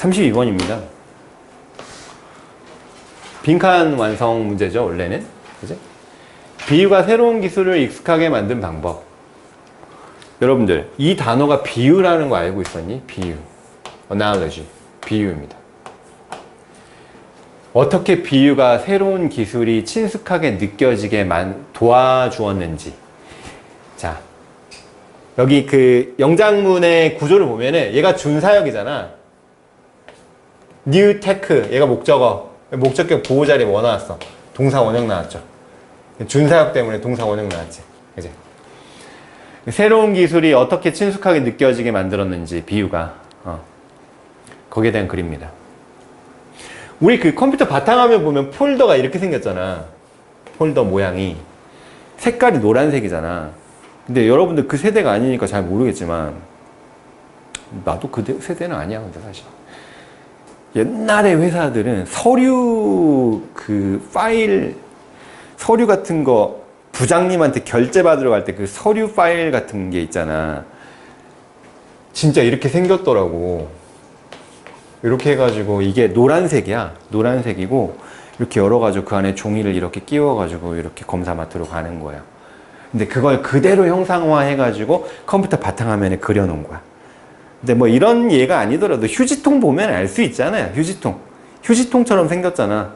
32번입니다. 빈칸 완성 문제죠, 원래는. 그지? 비유가 새로운 기술을 익숙하게 만든 방법. 여러분들, 이 단어가 비유라는 거 알고 있었니? 비유. analogy. 비유입니다. 어떻게 비유가 새로운 기술이 친숙하게 느껴지게 만, 도와주었는지. 자, 여기 그 영장문의 구조를 보면은 얘가 준사역이잖아. New tech, 얘가 목적어. 목적격 보호 자리에 뭐 나왔어? 동사 원형 나왔죠. 준사역 때문에 동사 원형 나왔지. 그지? 새로운 기술이 어떻게 친숙하게 느껴지게 만들었는지 비유가 어. 거기에 대한 글입니다. 우리 그 컴퓨터 바탕화면 보면 폴더가 이렇게 생겼잖아. 폴더 모양이 색깔이 노란색이잖아. 근데 여러분들 그 세대가 아니니까 잘 모르겠지만 나도 그 세대는 아니야. 근데 사실 옛날에 회사들은 서류 그 파일 서류 같은 거 부장님한테 결제 받으러 갈 때 그 서류 파일 같은 게 있잖아. 진짜 이렇게 생겼더라고. 이렇게 해가지고 이게 노란색이야. 노란색이고 이렇게 열어가지고 그 안에 종이를 이렇게 끼워가지고 이렇게 검사 마트로 가는 거야. 근데 그걸 그대로 형상화 해가지고 컴퓨터 바탕화면에 그려놓은 거야. 근데 뭐 이런 예가 아니더라도 휴지통 보면 알 수 있잖아요. 휴지통. 휴지통처럼 생겼잖아.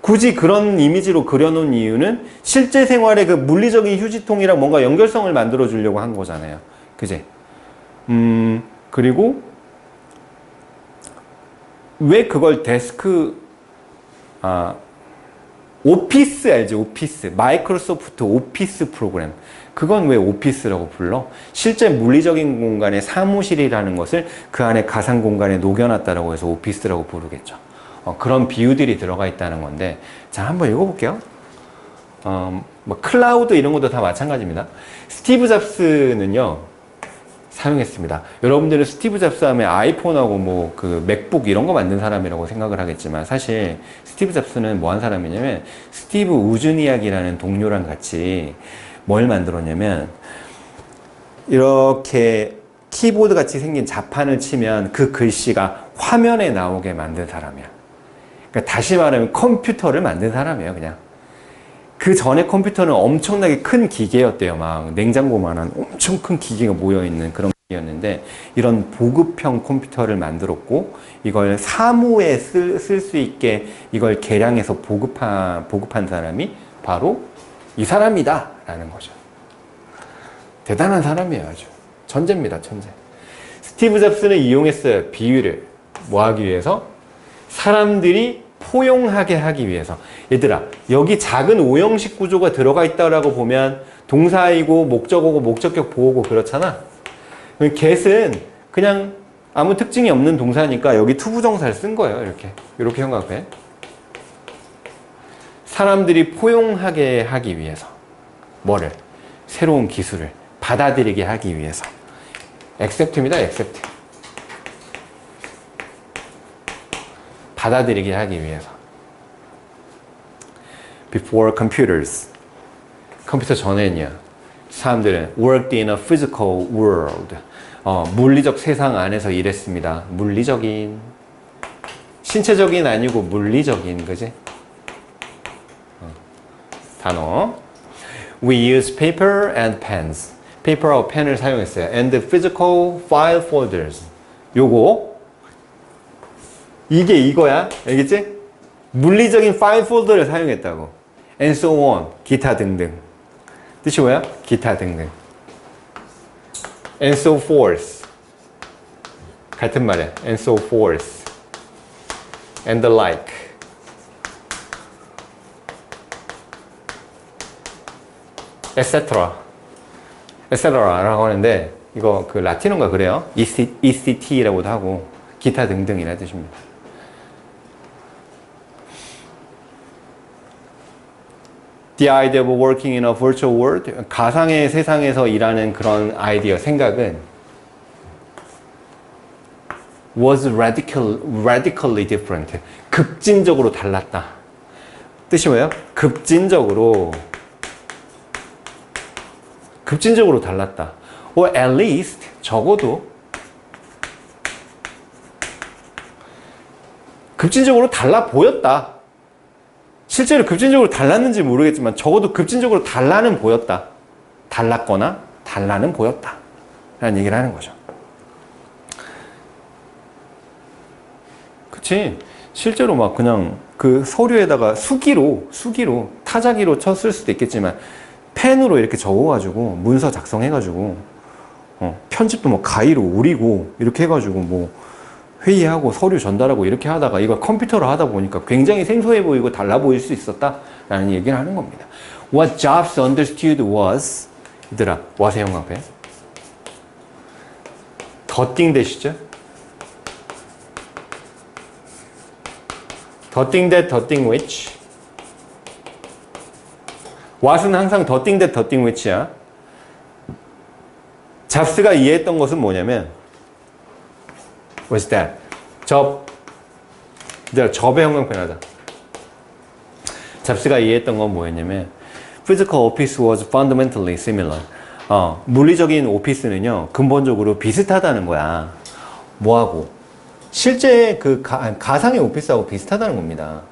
굳이 그런 이미지로 그려놓은 이유는 실제 생활의 그 물리적인 휴지통이랑 뭔가 연결성을 만들어 주려고 한 거잖아요. 그제? 음, 그리고 왜 그걸 데스크, 아, 오피스 알지? 오피스. 마이크로소프트 오피스 프로그램. 그건 왜 오피스라고 불러? 실제 물리적인 공간의 사무실이라는 것을 그 안에 가상 공간에 녹여놨다라고 해서 오피스라고 부르겠죠. 어, 그런 비유들이 들어가 있다는 건데, 자, 한번 읽어볼게요. 어, 뭐, 클라우드 이런 것도 다 마찬가지입니다. 스티브 잡스는요, 사용했습니다. 여러분들은 스티브 잡스 하면 아이폰하고 뭐 그 맥북 이런 거 만든 사람이라고 생각을 하겠지만 사실 스티브 잡스는 뭐 한 사람이냐면 스티브 우즈니악이라는 동료랑 같이 뭘 만들었냐면 이렇게 키보드 같이 생긴 자판을 치면 그 글씨가 화면에 나오게 만든 사람이야. 그러니까 다시 말하면 컴퓨터를 만든 사람이에요, 그냥. 그 전에 컴퓨터는 엄청나게 큰 기계였대요. 막 냉장고만한 엄청 큰 기계가 모여 있는 그런 기계였는데 이런 보급형 컴퓨터를 만들었고 이걸 사무에 쓸 수 있게 이걸 개량해서 보급한 보급한 사람이 바로 이 사람이다 라는 거죠. 대단한 사람이에요, 아주. 천재입니다, 천재. 스티브 잡스는 이용했어요. 비유를 뭐 하기 위해서? 사람들이 포용하게 하기 위해서. 얘들아, 여기 작은 오형식 구조가 들어가 있다라고 보면 동사이고 목적어고 목적격 보호고 그렇잖아. get은 그냥 아무 특징이 없는 동사니까 여기 투부정사를 쓴 거예요. 이렇게. 이렇게 생각해. 사람들이 포용하게 하기 위해서. 뭐를? 새로운 기술을 받아들이게 하기 위해서. accept입니다. accept. 받아들이게 하기 위해서. Before computers. 컴퓨터 전에는요. 사람들은 worked in a physical world. 어, 물리적 세상 안에서 일했습니다. 물리적인. 신체적인 아니고 물리적인, 그지? 어, 단어. We use paper and pens. 페이퍼하고 펜을 사용했어요. And physical file folders. 요거 이게 이거야. 알겠지? 물리적인 파일 폴더를 사용했다고. And so on. 기타 등등. 뜻이 뭐야? 기타 등등. And so forth. 같은 말이야. And so forth. And the like. Etc. etc라고 하는데 이거 그 라틴어가 그래요. ECT라고도 하고 기타 등등이라 뜻입니다. The idea of working in a virtual world, 가상의 세상에서 일하는 그런 아이디어, 생각은 was radical, radically different. 급진적으로 달랐다. 뜻이 뭐예요? 급진적으로, 급진적으로 달랐다. or at least, 적어도 급진적으로 달라 보였다. 실제로 급진적으로 달랐는지 모르겠지만 적어도 급진적으로 달라는 보였다. 달랐거나 달라는 보였다. 라는 얘기를 하는 거죠. 그치? 실제로 막 그냥 그 서류에다가 수기로, 수기로, 타자기로 쳤을 수도 있겠지만 펜으로 이렇게 적어가지고 문서 작성해가지고 어, 편집도 뭐 가위로 오리고 이렇게 해가지고 뭐 회의하고 서류 전달하고 이렇게 하다가 이걸 컴퓨터로 하다 보니까 굉장히 생소해 보이고 달라 보일 수 있었다라는 얘기를 하는 겁니다. What Jobs understood was 얘들아 와세요 형광펜 더띵 되시죠? 더띵 that 더띵 which what은 항상 더띵 that 더띵 which야. 잡스가 이해했던 것은 뭐냐면 was that? 접 내가 접의 형광펜 하자 잡스가 이해했던 건 뭐였냐면 physical office was fundamentally similar. 어, 물리적인 오피스는요 근본적으로 비슷하다는 거야. 뭐하고? 실제 그 가, 가상의 오피스하고 비슷하다는 겁니다.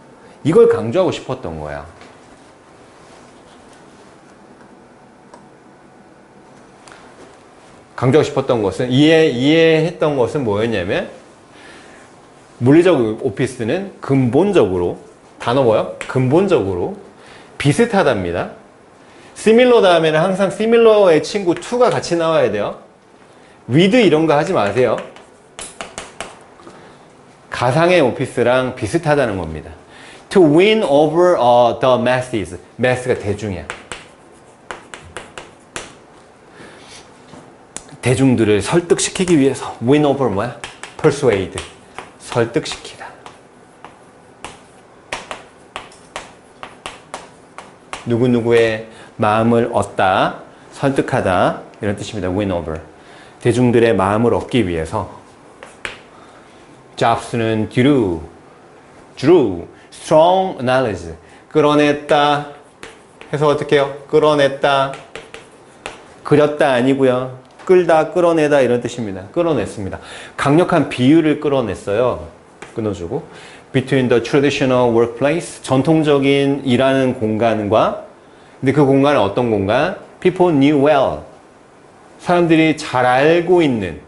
이걸 강조하고 싶었던 거야 강조하고 싶었던 것은 이해 이해했던 것은 뭐였냐면 물리적 오피스는 근본적으로 단어 뭐요? 근본적으로 비슷하답니다. 시밀러 다음에는 항상 시밀러의 친구 to가 같이 나와야 돼요. with 이런 거 하지 마세요. 가상의 오피스랑 비슷하다는 겁니다. To win over uh, the masses. mass가 대중이야. 대중들을 설득시키기 위해서 win over 뭐야? persuade. 설득시키다. 누구누구의 마음을 얻다, 설득하다 이런 뜻입니다. win over. 대중들의 마음을 얻기 위해서 Jobs는 drew, drew, strong knowledge, 끌어냈다 해서 어떻게 해요? 끌어냈다, 그렸다 아니고요. 끌다, 끌어내다 이런 뜻입니다. 끌어냈습니다. 강력한 비유를 끌어냈어요. 끊어주고 between the traditional workplace 전통적인 일하는 공간과 근데 그 공간은 어떤 공간? People knew well 사람들이 잘 알고 있는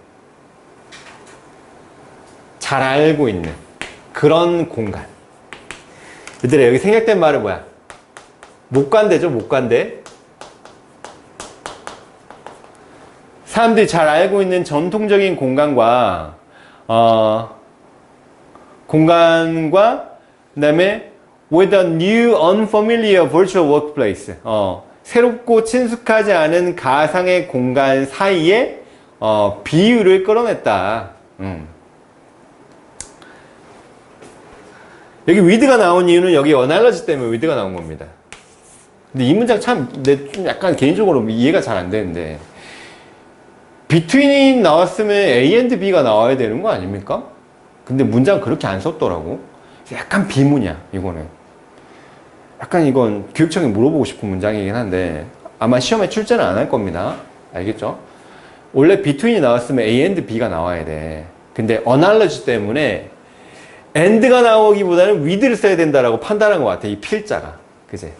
잘 알고 있는 그런 공간 얘들아 여기 생략된 말은 뭐야? 못 간대죠 못 간대 사람들이 잘 알고 있는 전통적인 공간과 어, 공간과 그 다음에 with a new unfamiliar virtual workplace 어, 새롭고 친숙하지 않은 가상의 공간 사이에 어, 비유를 끌어냈다. 음. 여기 with가 나온 이유는 여기 어날러지 때문에 with가 나온 겁니다. 근데 이 문장 참, 내 좀 약간 개인적으로 이해가 잘 안 되는데, between이 나왔으면 A and B가 나와야 되는 거 아닙니까? 근데 문장 그렇게 안 썼더라고. 약간 비문이야, 이거는. 약간 이건 교육청에 물어보고 싶은 문장이긴 한데, 아마 시험에 출제는 안 할 겁니다. 알겠죠? 원래 between이 나왔으면 A and B가 나와야 돼. 근데 어날러지 때문에 and가 나오기보다는 with를 써야 된다라고 판단한 것 같아, 이 필자가. 그지?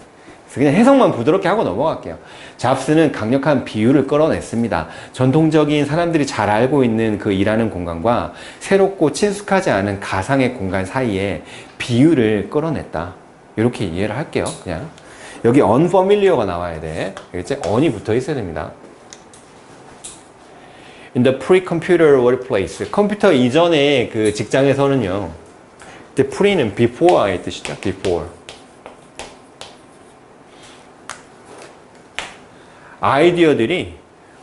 그냥 해석만 부드럽게 하고 넘어갈게요. 잡스는 강력한 비유를 끌어냈습니다. 전통적인 사람들이 잘 알고 있는 그 일하는 공간과 새롭고 친숙하지 않은 가상의 공간 사이에 비유를 끌어냈다. 이렇게 이해를 할게요. 그냥. 여기 unfamiliar가 나와야 돼. 알겠지? on이 붙어 있어야 됩니다. In the pre-computer workplace. 컴퓨터 이전의 그 직장에서는요. 그때 pre는 before의 뜻이죠. before. 아이디어들이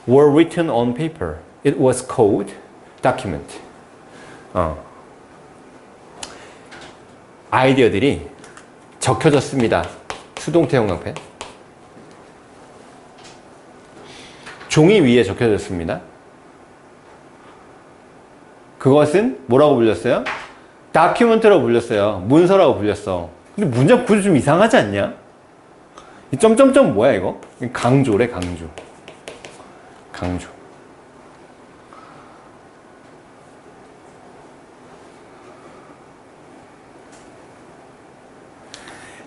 were written on paper. It was called document. 어. 아이디어들이 적혀졌습니다. 수동 태 형광펜. 종이 위에 적혀졌습니다. 그것은 뭐라고 불렸어요? 다큐멘트라고 불렸어요. 문서라고 불렸어. 근데 문장 구조 좀 이상하지 않냐? 이 점점점 뭐야 이거? 강조래 강조. 강조.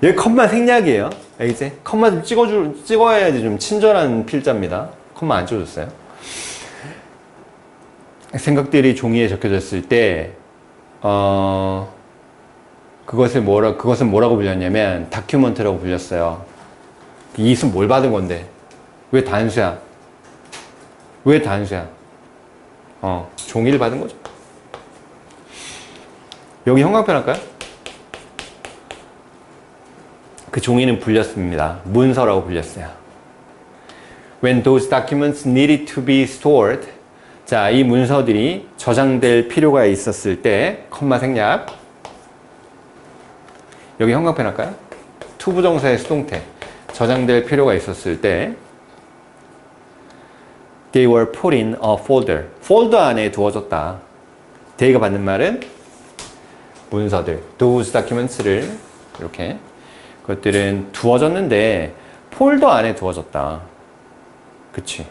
여기 컴마 생략이에요. 알겠지? 컴마 좀 찍어주, 찍어야지 좀 친절한 필자입니다. 컴마 안 찍어줬어요. 생각들이 종이에 적혀졌을 때, 어, 그것을 뭐라, 그것은 뭐라고 불렸냐면, 다큐먼트라고 불렸어요. 이수 뭘 받은 건데? 왜 단수야? 왜 단수야? 어, 종이를 받은 거죠. 여기 형광펜 할까요? 그 종이는 불렸습니다. 문서라고 불렸어요. When those documents needed to be stored. 자, 이 문서들이 저장될 필요가 있었을 때, 컴마 생략. 여기 형광펜 할까요? 투부정사의 수동태. 저장될 필요가 있었을 때, they were put in a folder. 폴더 안에 두어졌다. they가 받는 말은 문서들, those documents를 이렇게 그것들은 두어졌는데 폴더 안에 두어졌다. 그치?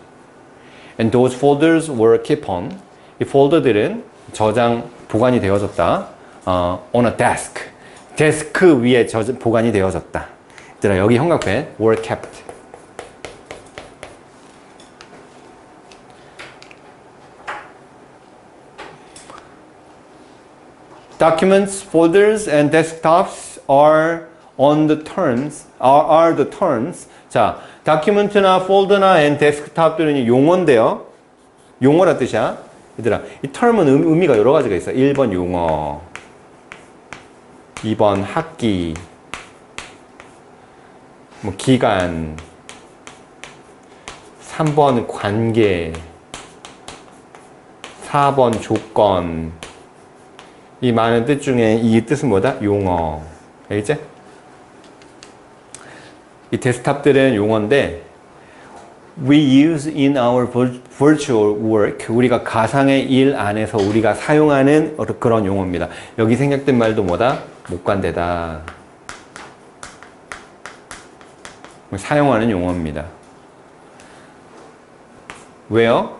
And those folders were kept on. 이 폴더들은 저장 보관이 되어졌다. 어, on a desk. 데스크 위에 저, 보관이 되어졌다. 얘들아 여기 형광펜 were kept. Documents, folders, and desktops are on the terms, are, are the terms. 자, 다큐멘트나 폴더나 and 데스크탑들은 용어인데요. 용어라 뜻이야. 얘들아, 이 term은 의- 의미가 여러 가지가 있어. 1번 용어, 2번 학기, 뭐 기간, 3번 관계, 4번 조건, 이 많은 뜻 중에 이 뜻은 뭐다? 용어. 알겠지? 이 데스크탑들은 용어인데 we use in our vir- virtual work 우리가 가상의 일 안에서 우리가 사용하는 그런 용어입니다. 여기 생략된 말도 뭐다? 목관대다. 사용하는 용어입니다. 왜요?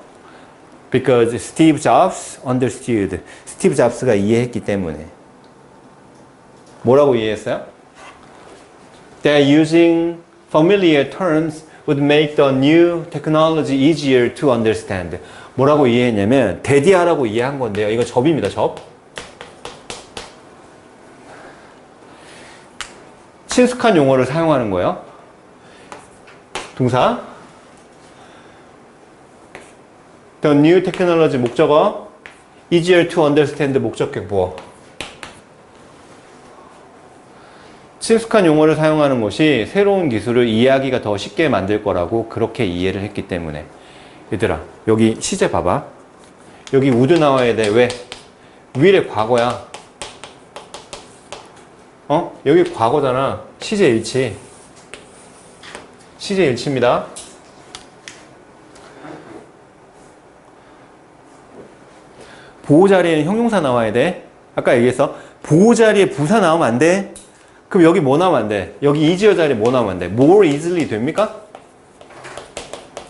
Because Steve Jobs understood. 스티브 잡스가 이해했기 때문에. 뭐라고 이해했어요? That using familiar terms would make the new technology easier to understand. 뭐라고 이해했냐면 대디하라고 이해한 건데요. 이거 접입니다. 접. 친숙한 용어를 사용하는 거예요. 동사. The new technology 목적어. easier to understand 목적격 부어. 친숙한 용어를 사용하는 것이 새로운 기술을 이해하기가 더 쉽게 만들 거라고 그렇게 이해를 했기 때문에 얘들아 여기 시제 봐봐 여기 우드 나와야 돼 왜? 위에 과거야 어? 여기 과거잖아 시제 일치 시제 일치입니다 보호 자리에는 형용사 나와야 돼 아까 얘기했어 보호 자리에 부사 나오면 안 돼 그럼 여기 뭐 나오면 안 돼? 여기 이지어 자리에 뭐 나오면 안 돼? more easily 됩니까?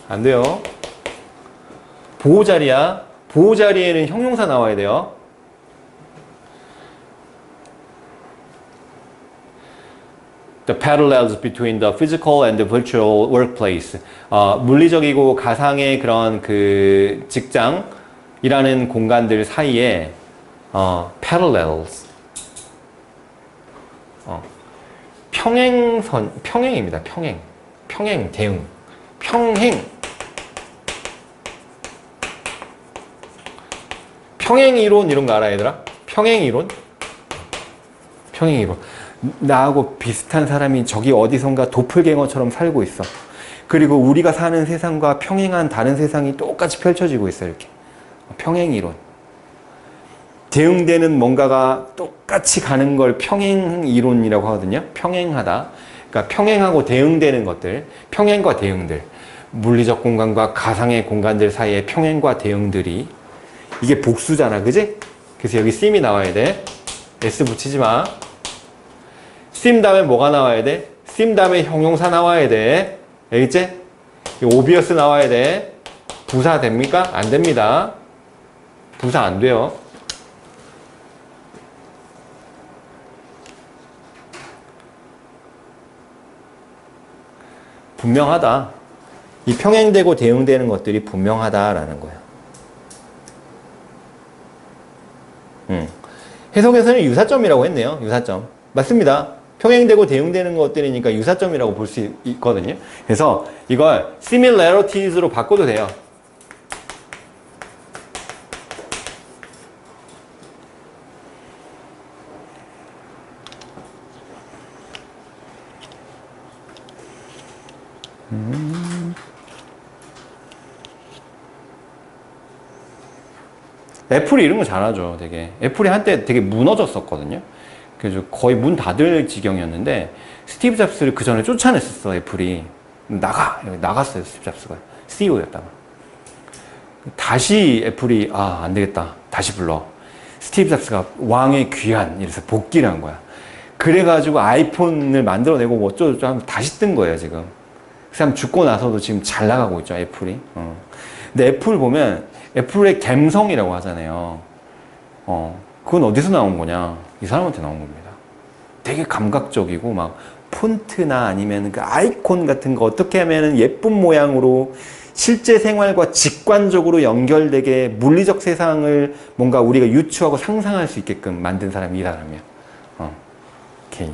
안 돼요. 보호 자리야. 보호 자리에는 형용사 나와야 돼요. The parallels between the physical and the virtual workplace. 어, 물리적이고 가상의 그런 그 직장이라는 공간들 사이에 어, parallels. 어, 평행선, 평행입니다. 평행. 평행, 대응. 평행. 평행 이론 이런 거 알아, 얘들아? 평행 이론? 평행 이론. 나하고 비슷한 사람이 저기 어디선가 도플갱어처럼 살고 있어. 그리고 우리가 사는 세상과 평행한 다른 세상이 똑같이 펼쳐지고 있어, 이렇게. 평행 이론. 대응되는 뭔가가 똑같이 가는 걸 평행 이론이라고 하거든요. 평행하다. 그러니까 평행하고 대응되는 것들, 평행과 대응들, 물리적 공간과 가상의 공간들 사이의 평행과 대응들이 이게 복수잖아, 그지? 그래서 여기 sim이 나와야 돼. s 붙이지 마. Sim 다음에 뭐가 나와야 돼? sim 다음에 형용사 나와야 돼. 알겠지? 오비어스 나와야 돼. 부사 됩니까? 안 됩니다. 부사 안 돼요. 분명하다. 이 평행되고 대응되는 것들이 분명하다라는 거예요. 음. 해석에서는 유사점이라고 했네요. 유사점. 맞습니다. 평행되고 대응되는 것들이니까 유사점이라고 볼 수 있거든요. 그래서 이걸 similarities,로 바꿔도 돼요. 애플이 이런 거 잘하죠, 되게. 애플이 한때 되게 무너졌었거든요. 그래서 거의 문 닫을 지경이었는데, 스티브 잡스를 그 전에 쫓아냈었어, 애플이. 나가! 나갔어요, 스티브 잡스가. CEO였다가. 다시 애플이, 아, 안 되겠다. 다시 불러. 스티브 잡스가 왕의 귀한, 이래서 복귀를 한 거야. 그래가지고 아이폰을 만들어내고 뭐 어쩌고저쩌고 하면서 다시 뜬 거예요, 지금. 그 사람 죽고 나서도 지금 잘 나가고 있죠, 애플이. 어. 근데 애플 보면 애플의 갬성이라고 하잖아요. 어, 그건 어디서 나온 거냐? 이 사람한테 나온 겁니다. 되게 감각적이고 막 폰트나 아니면 그 아이콘 같은 거 어떻게 하면 예쁜 모양으로 실제 생활과 직관적으로 연결되게 물리적 세상을 뭔가 우리가 유추하고 상상할 수 있게끔 만든 사람이 이 사람이야. 어, 오케이.